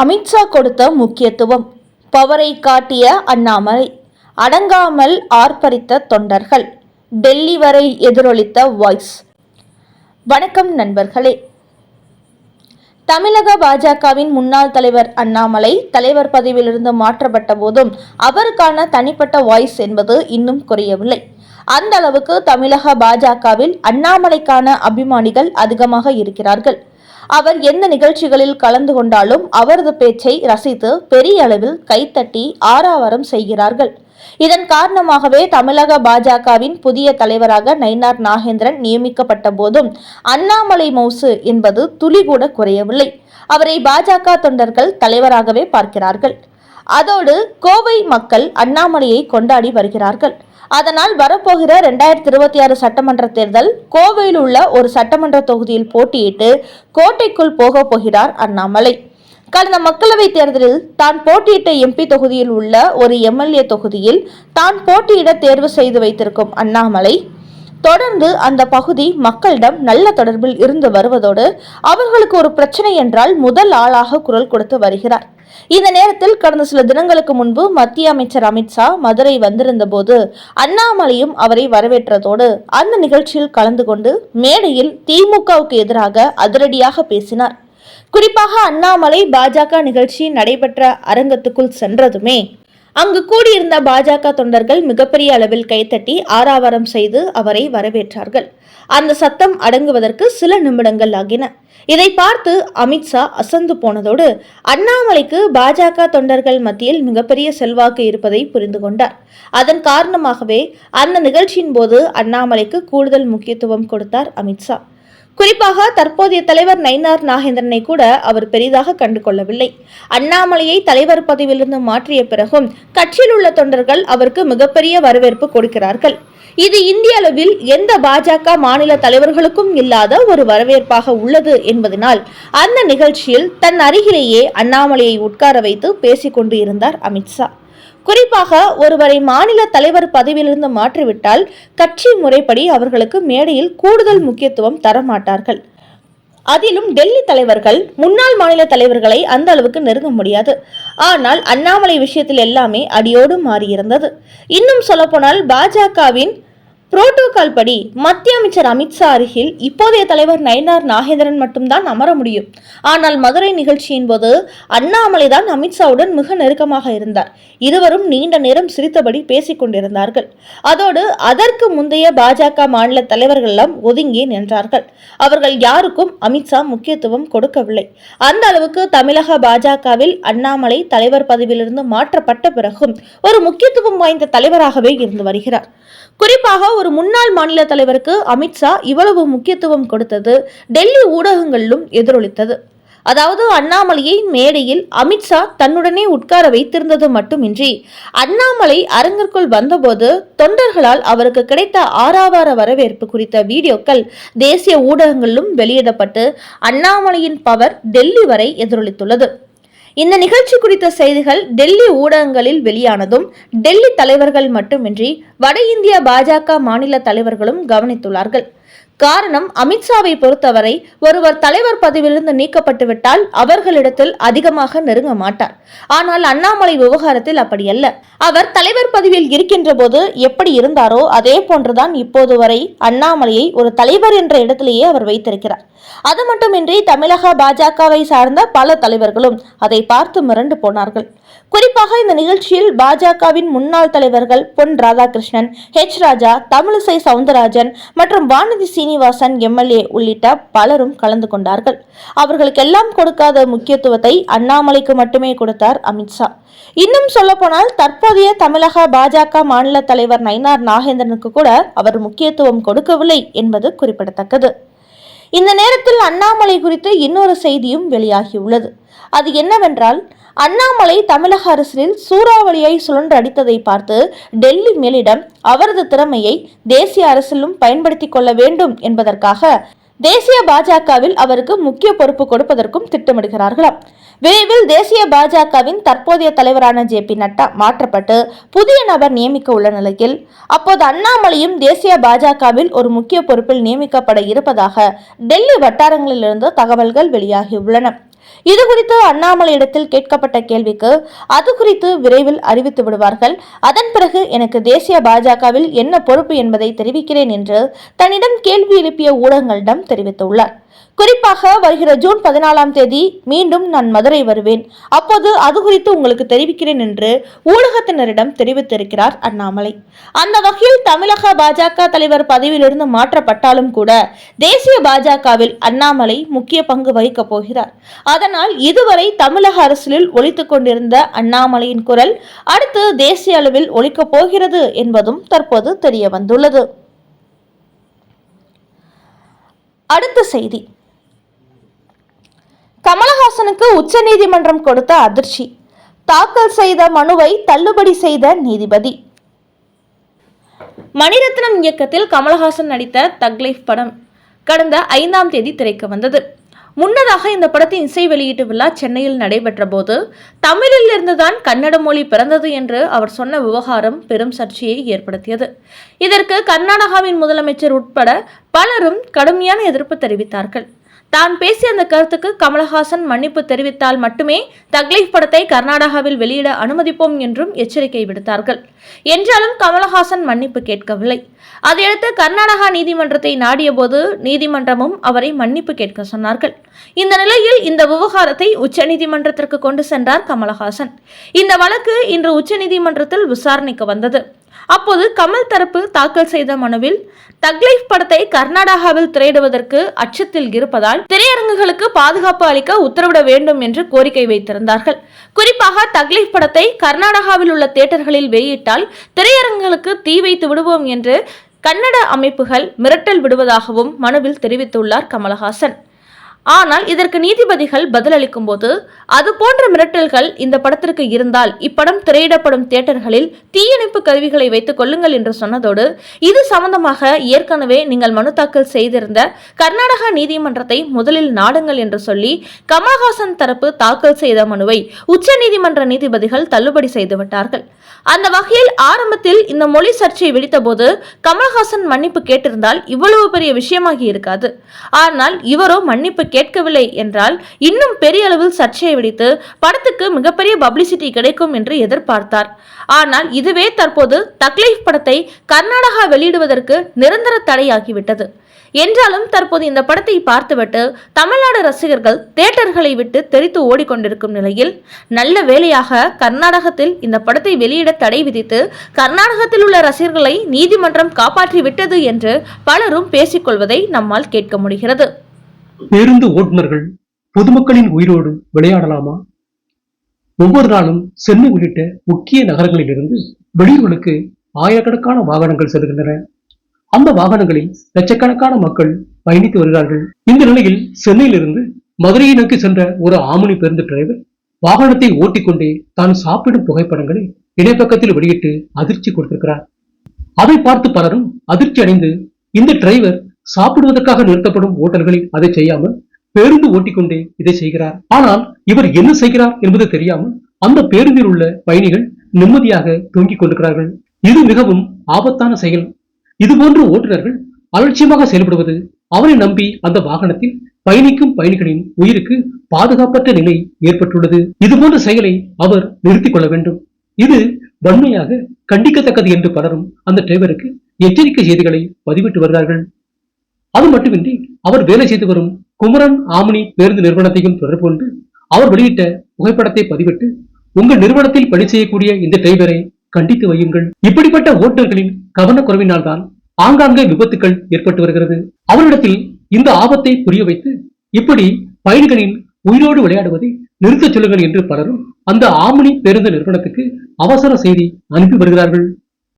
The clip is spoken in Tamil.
அமித்ஷா கொடுத்த முக்கியத்துவம். பவரை காட்டிய அண்ணாமலை அடங்காமல் ஆர்ப்பரித்த தொண்டர்கள் டெல்லி வரை எதிரொலித்த வாய்ஸ். வணக்கம் நண்பர்களே. தமிழக பாஜகவின் முன்னாள் தலைவர் அண்ணாமலை தலைவர் பதவியிலிருந்து மாற்றப்பட்ட போதும் அவருக்கான தனிப்பட்ட வாய்ஸ் என்பது இன்னும் குறையவில்லை. அந்த அளவுக்கு தமிழக பாஜகவில் அண்ணாமலைக்கான அபிமானிகள் அதிகமாக இருக்கிறார்கள். அவர் எந்த நிகழ்ச்சிகளில் கலந்து கொண்டாலும் அவரது பேச்சை ரசித்து பெரிய அளவில் கைத்தட்டி ஆராவரம் செய்கிறார்கள். இதன் காரணமாகவே தமிழக பாஜகவின் புதிய தலைவராக நயினார் நாகேந்திரன் நியமிக்கப்பட்ட போதும் அண்ணாமலை மவுசு என்பது துளி கூட குறையவில்லை. அவரை பாஜக தொண்டர்கள் தலைவராகவே பார்க்கிறார்கள். அதோடு கோவை மக்கள் அண்ணாமலையை கொண்டாடி வருகிறார்கள். அதனால் வரப்போகிற ரெண்டாயிரத்தி இருபத்தி ஆறு சட்டமன்ற தேர்தல் கோவையில் உள்ள ஒரு சட்டமன்ற தொகுதியில் போட்டியிட்டு கோட்டைக்குள் போக போகிறார் அண்ணாமலை. கடந்த மக்களவைத் தேர்தலில் தான் போட்டியிட்ட எம்பி தொகுதியில் உள்ள ஒரு எம்எல்ஏ தொகுதியில் தான் போட்டியிட தேர்வு செய்து வைத்திருக்கும் அண்ணாமலை தொடர்ந்து அந்த பகுதி மக்களிடம் நல்ல தொடர்பில் இருந்து வருவதோடு அவர்களுக்கு ஒரு பிரச்சனை என்றால் முதல் ஆளாக குரல் கொடுத்து வருகிறார். இந்த நேரத்தில் கடந்த சில தினங்களுக்கு முன்பு மத்திய அமைச்சர் அமித்ஷா மதுரை வந்திருந்த போது அண்ணாமலையும் அவரை வரவேற்றதோடு அந்த நிகழ்ச்சியில் கலந்து கொண்டு மேடையில் திமுகவுக்கு எதிராக அதிரடியாக பேசினார். குறிப்பாக அண்ணாமலை பாஜக நிகழ்ச்சி நடைபெற்ற அரங்கத்துக்குள் சென்றதுமே அங்கு கூடியிருந்த பாஜக தொண்டர்கள் மிகப்பெரிய அளவில் கைத்தட்டி ஆரவாரம் செய்து அவரை வரவேற்றார்கள். அந்த சத்தம் அடங்குவதற்கு சில நிமிடங்கள் ஆகின. இதை பார்த்து அமித்ஷா அசந்து போனதோடு அண்ணாமலைக்கு பாஜக தொண்டர்கள் மத்தியில் மிகப்பெரிய செல்வாக்கு இருப்பதை புரிந்து கொண்டார். அதன் காரணமாகவே அந்த நிகழ்ச்சியின் போது அண்ணாமலைக்கு கூடுதல் முக்கியத்துவம் கொடுத்தார் அமித்ஷா குறிப்பாக தற்போதைய தலைவர் நயினார் நாகேந்திரனை கூட அவர் பெரிதாக கண்டு கொள்ளவில்லை அண்ணாமலையை தலைவர் பதவியிலிருந்து மாற்றிய பிறகும் கட்சியில் உள்ள தொண்டர்கள் அவருக்கு மிகப்பெரிய வரவேற்பு கொடுக்கிறார்கள். இது இந்திய அளவில் எந்த பாஜக மாநில தலைவர்களுக்கும் இல்லாத ஒரு வரவேற்பாக உள்ளது என்பதனால் அந்த நிகழ்ச்சியில் தன் அருகிலேயே அண்ணாமலையை உட்கார வைத்து பேசிக் கொண்டு இருந்தார் அமித்ஷா. குறிப்பாக ஒருவரை மாநில தலைவர் பதவியிலிருந்து மாற்றிவிட்டால் கட்சி முறைப்படி அவர்களுக்கு மேடையில் கூடுதல் முக்கியத்துவம் தரமாட்டார்கள். அதிலும் டெல்லி தலைவர்கள் முன்னாள் மாநில தலைவர்களை அந்த அளவுக்கு நெருங்க முடியாது. ஆனால் அண்ணாமலை விஷயத்தில் எல்லாமே அடியோடு மாறியிருந்தது. இன்னும் சொல்லப்போனால் பாஜகவின் புரோட்டோகால் படி மத்திய அமைச்சர் அமித்ஷா அருகில் இப்போதைய தலைவர் நயினார் நாகேந்திரன் மட்டும்தான் அமர முடியும். ஆனால் மதுரை நிகழ்ச்சியின் போது அண்ணாமலை தான் அமித்ஷாவுடன் மிக நெருக்கமாக இருந்தார். இருவரும் நீண்ட நேரம் சிரித்தபடி பேசிக் கொண்டிருந்தார்கள். அதோடு அதற்கு முந்தைய பாஜக மாநில தலைவர்கள் எல்லாம் ஒதுங்கி நின்றார்கள். அவர்கள் யாருக்கும் அமித்ஷா முக்கியத்துவம் கொடுக்கவில்லை. அந்த அளவுக்கு தமிழக பாஜகவில் அண்ணாமலை தலைவர் பதவியிலிருந்து மாற்றப்பட்ட பிறகும் ஒரு முக்கியத்துவம் வாய்ந்த தலைவராகவே இருந்து வருகிறார். குறிப்பாக ஒரு முன்னாள் மாநில தலைவருக்கு அமித்ஷா இவ்வளவு முக்கியத்துவம் கொடுத்தது டெல்லி ஊடகங்களிலும் எதிரொலித்தது. அதாவது அண்ணாமலையை மேடையில் அமித்ஷா தன்னுடனே உட்கார வைத்திருந்தது மட்டுமின்றி அண்ணாமலை அரங்கிற்குள் வந்தபோது தொண்டர்களால் அவருக்கு கிடைத்த ஆறாவார வரவேற்பு குறித்த வீடியோக்கள் தேசிய ஊடகங்களிலும் வெளியிடப்பட்டு அண்ணாமலையின் பவர் டெல்லி வரை எதிரொலித்துள்ளது. இந்த நிகழ்ச்சி குறித்த செய்திகள் டெல்லி ஊடகங்களில் வெளியானதும் டெல்லி தலைவர்கள் மட்டுமின்றி வட இந்திய பாஜக மாநில தலைவர்களும் கவனித்துள்ளார்கள். காரணம் அமித்ஷாவை பொறுத்தவரை ஒருவர் தலைவர் பதவியிலிருந்து நீக்கப்பட்டுவிட்டால் அவர்களிடத்தில் அதிகமாக நெருங்க மாட்டார். ஆனால் அண்ணாமலை விவகாரத்தில் அப்படியல்ல அவர் தலைவர் பதவியில் இருக்கின்ற போது எப்படி இருந்தாரோ அதே போன்றுதான் இப்போது வரை அண்ணாமலையை ஒரு தலைவர் என்ற இடத்திலேயே அவர் வைத்திருக்கிறார். அது மட்டுமின்றி தமிழக பாஜகவை சார்ந்த பல தலைவர்களும் அதை பார்த்து மிரண்டு போனார்கள். குறிப்பாக இந்த நிகழ்ச்சியில் பாஜகவின் முன்னாள் தலைவர்கள் பொன் ராதாகிருஷ்ணன் ஹெச் ராஜா தமிழிசை சவுந்தரராஜன் மற்றும் வானதி சி. சீனிவாசன் எம்எல்ஏ உள்ளிட்ட பலரும் கலந்து கொண்டார்கள். அவர்களுக்கெல்லாம் கொடுக்காத முக்கியத்துவத்தை அண்ணாமலைக்கு மட்டுமே கொடுத்தார் அமித்ஷா இன்னும் சொல்லப்போனால் தற்போதைய தமிழக பாஜக மாநில தலைவர் நயினார் நாகேந்திரனுக்கு கூட அவர் முக்கியத்துவம் கொடுக்கவில்லை என்பது குறிப்பிடத்தக்கது. இந்த நேரத்தில் அண்ணாமலை குறித்து இன்னொரு செய்தியும் வெளியாகியுள்ளது. அது என்னவென்றால் அண்ணாமலை தமிழக அரசில் சூறாவளியை சுழன்று அடித்ததை பார்த்து டெல்லி மேலிடம் அவரது திறமையை தேசிய அரசிலும் பயன்படுத்திக் கொள்ள வேண்டும் என்பதற்காக தேசிய பாஜகவில் அவருக்கு முக்கிய பொறுப்பு கொடுப்பதற்கும் திட்டமிடுகிறார்களாம் விரைவில் தேசிய பாஜகவின் தற்போதைய தலைவரான ஜே பி நட்டா மாற்றப்பட்டு புதிய நபர் நியமிக்க உள்ள நிலையில் அப்போது அண்ணாமலையும் தேசிய பாஜகவில் ஒரு முக்கிய பொறுப்பில் நியமிக்கப்பட இருப்பதாக டெல்லி வட்டாரங்களிலிருந்து தகவல்கள் வெளியாகியுள்ளன. இது குறித்து அண்ணாமலையிடத்தில் கேட்கப்பட்ட கேள்விக்கு அது குறித்து விரைவில் அறிவித்து விடுவார்கள். அதன் பிறகு எனக்கு தேசிய பாஜகவில் என்ன பொறுப்பு என்பதை தெரிவிக்கிறேன் என்று தன்னிடம் கேள்வி எழுப்பிய ஊடகங்களிடம் தெரிவித்துள்ளார். குறிப்பாக வருகிற ஜூன் பதினாலாம் தேதி மீண்டும் நான் மதுரை வருவேன். அப்போது அது குறித்து உங்களுக்கு தெரிவிக்கிறேன் என்று ஊடகத்தினரிடம் தெரிவித்திருக்கிறார் அண்ணாமலை. அந்த வகையில் தமிழக பாஜக தலைவர் பதவியிலிருந்து மாற்றப்பட்டாலும் கூட தேசிய பாஜகவில் அண்ணாமலை முக்கிய பங்கு வகிக்கப் போகிறார். அதனால் இதுவரை தமிழக அரசியலில் ஒழித்துக் கொண்டிருந்த அண்ணாமலையின் குரல் அடுத்து தேசிய அளவில் ஒழிக்கப் போகிறது என்பதும் தற்போது தெரிய வந்துள்ளது அடுத்த செய்தி. கமலஹாசனுக்கு உச்சநீதிமன்றம் கொடுத்த அதிர்ச்சி. தாக்கல் செய்த மனுவை தள்ளுபடி செய்த நீதிபதி. மணிரத்னம் இயக்கத்தில் கமலஹாசன் நடித்த தக்லைஃப் படம் கடந்த ஐந்தாம் தேதி திரைக்கு வந்தது. முன்னதாக இந்த படத்தின் இசை வெளியீட்டு விழா சென்னையில் நடைபெற்ற போது தமிழில் இருந்துதான் கன்னட மொழி பிறந்தது என்று அவர் சொன்ன விவகாரம் பெரும் சர்ச்சையை ஏற்படுத்தியது. இதற்கு கர்நாடகாவின் முதலமைச்சர் உட்பட பலரும் கடுமையான எதிர்ப்பு தெரிவித்தார்கள். தான் பேசிய அந்த கருத்துக்கு கமலஹாசன் மன்னிப்பு தெரிவித்தால் மட்டுமே தக்லீஃப் படத்தை கர்நாடகாவில் வெளியிட அனுமதிப்போம் என்றும் எச்சரிக்கை விடுத்தார்கள். என்றாலும் கமலஹாசன் மன்னிப்பு கேட்கவில்லை. அதையடுத்து கர்நாடகா நீதிமன்றத்தை நாடியபோது நீதிமன்றமும் அவரை மன்னிப்பு கேட்க சொன்னார்கள். இந்த நிலையில் இந்த விவகாரத்தை உச்சநீதிமன்றத்திற்கு கொண்டு சென்றார் கமலஹாசன். இந்த வழக்கு இன்று உச்சநீதிமன்றத்தில் விசாரணைக்கு வந்தது. அப்போது கமல் தரப்பு தாக்கல் செய்த மனுவில் தக்லைஃப் படத்தை கர்நாடகாவில் திரையிடுவதற்கு அச்சத்தில் இருப்பதால் திரையரங்குகளுக்கு பாதுகாப்பு அளிக்க உத்தரவிட வேண்டும் என்று கோரிக்கை வைத்திருந்தார்கள். குறிப்பாக தக்லைஃப் படத்தை கர்நாடகாவில் உள்ள தியேட்டர்களில் வெளியிட்டால் திரையரங்குகளுக்கு தீ வைத்து விடுவோம் என்று கன்னட அமைப்புகள் மிரட்டல் விடுவதாகவும் மனுவில் தெரிவித்துள்ளார் கமலஹாசன். ஆனால் இதற்கு நீதிபதிகள் பதிலளிக்கும் போது அது போன்ற மிரட்டல்கள் இந்த படத்திற்கு இருந்தால் இப்படம் திரையிடப்படும் தியேட்டர்களில் தீயணைப்பு கருவிகளை வைத்துக் கொள்ளுங்கள் என்று சொன்னதோடு இது சம்பந்தமாக ஏற்கனவே நீங்கள் மனு தாக்கல் செய்திருந்த கர்நாடகா நீதிமன்றத்தை முதலில் நாடுங்கள் என்று சொல்லி கமல்ஹாசன் தரப்பு தாக்கல் செய்த மனுவை உச்சநீதிமன்ற நீதிபதிகள் தள்ளுபடி செய்துவிட்டார்கள் அந்த வகையில் ஆரம்பத்தில் இந்த மொழி சர்ச்சை வெடித்தபோது கமல்ஹாசன் மன்னிப்பு கேட்டிருந்தால் இவ்வளவு பெரிய விஷயமாகி இருக்காது. ஆனால் இவரோ மன்னிப்பு கேட்கவில்லை என்றால் இன்னும் பெரிய அளவில் சர்ச்சையை வெடித்து படத்துக்கு மிகப்பெரிய பப்ளிசிட்டி கிடைக்கும் என்று எதிர்பார்த்தார். ஆனால் இதுவே தற்போது தக்லீஃப் படத்தை கர்நாடகா வெளியிடுவதற்கு நிரந்தர தடையாகிவிட்டது. என்றாலும் தற்போது இந்த படத்தை பார்த்துவிட்டு தமிழ்நாடு ரசிகர்கள் தியேட்டர்களை விட்டு தெரித்து ஓடிக்கொண்டிருக்கும் நிலையில் நல்ல வேலையாக கர்நாடகத்தில் இந்த படத்தை வெளியிட தடை விதித்து கர்நாடகத்தில் உள்ள ரசிகர்களை நீதிமன்றம் காப்பாற்றி விட்டது என்று பலரும் பேசிக்கொள்வதை நம்மால் கேட்க முடிகிறது. பேருந்து ஓட்டுநர்கள் பொதுமக்களின் உயிரோடு விளையாடலாமா? ஒவ்வொரு நாளும் சென்னை உள்ளிட்ட முக்கிய நகரங்களிலிருந்து வெளியூர்களுக்கு ஆயிரக்கணக்கான வாகனங்கள் செல்கின்றன. அந்த வாகனங்களில் லட்சக்கணக்கான மக்கள் பயணித்து வருகிறார்கள். இந்த நிலையில் சென்னையிலிருந்து மதுரையை நோக்கி சென்ற ஒரு ஆமணி பேருந்து டிரைவர் வாகனத்தை ஓட்டிக்கொண்டே தான் சாப்பிடும் புகைப்படங்களை இணைப்பக்கத்தில் வெளியிட்டு அதிர்ச்சி கொடுத்திருக்கிறார். அதை பார்த்து பலரும் அதிர்ச்சி அடைந்து இந்த டிரைவர் சாப்பிடுவதற்காக நிறுத்தப்படும் ஓட்டல்களில் அதை செய்யாமல் பேருந்து ஓட்டிக்கொண்டே இதை செய்கிறார். ஆனால் இவர் என்ன செய்கிறார் என்பது தெரியாமல் அந்த பேருந்தில் உள்ள பயணிகள் நிம்மதியாக தூங்கிக் கொண்டிருக்கிறார்கள். இது மிகவும் ஆபத்தான செயல். இதுபோன்ற ஓட்டுநர்கள் அலட்சியமாக செயல்படுவது அவரை நம்பி அந்த வாகனத்தில் பயணிக்கும் பயணிகளின் உயிருக்கு பாதுகாப்பற்ற நிலை ஏற்பட்டுள்ளது. இதுபோன்ற செயலை அவர் நிறுத்திக் கொள்ள வேண்டும். இது வன்மையாக கண்டிக்கத்தக்கது என்று பலரும் அந்த டிரைவருக்கு எச்சரிக்கை செய்திகளை பதிவிட்டு வருகிறார்கள். அது மட்டுமின்றி அவர் வேலை செய்து வரும் குமரன் ஆமணி பேருந்து நிறுவனத்தையும் தொடர்பு கொண்டு அவர் வெளியிட்ட புகைப்படத்தை பதிவிட்டு உங்கள் நிறுவனத்தில் பணி செய்யக்கூடிய இந்த டிரைவரை கண்டித்து வையுங்கள். இப்படிப்பட்ட ஓட்டுநர்களின் கவனக்குறைவினால் தான் ஆங்காங்கே விபத்துக்கள் ஏற்பட்டு வருகிறது. அவரிடத்தில் இந்த ஆபத்தை புரிய வைத்து இப்படி பயணிகளின் உயிரோடு விளையாடுவதை நிறுத்தச் சொல்லுங்கள் என்று பலரும் அந்த ஆமணி பேருந்து நிறுவனத்துக்கு அவசர செய்தி அனுப்பி வருகிறார்கள்.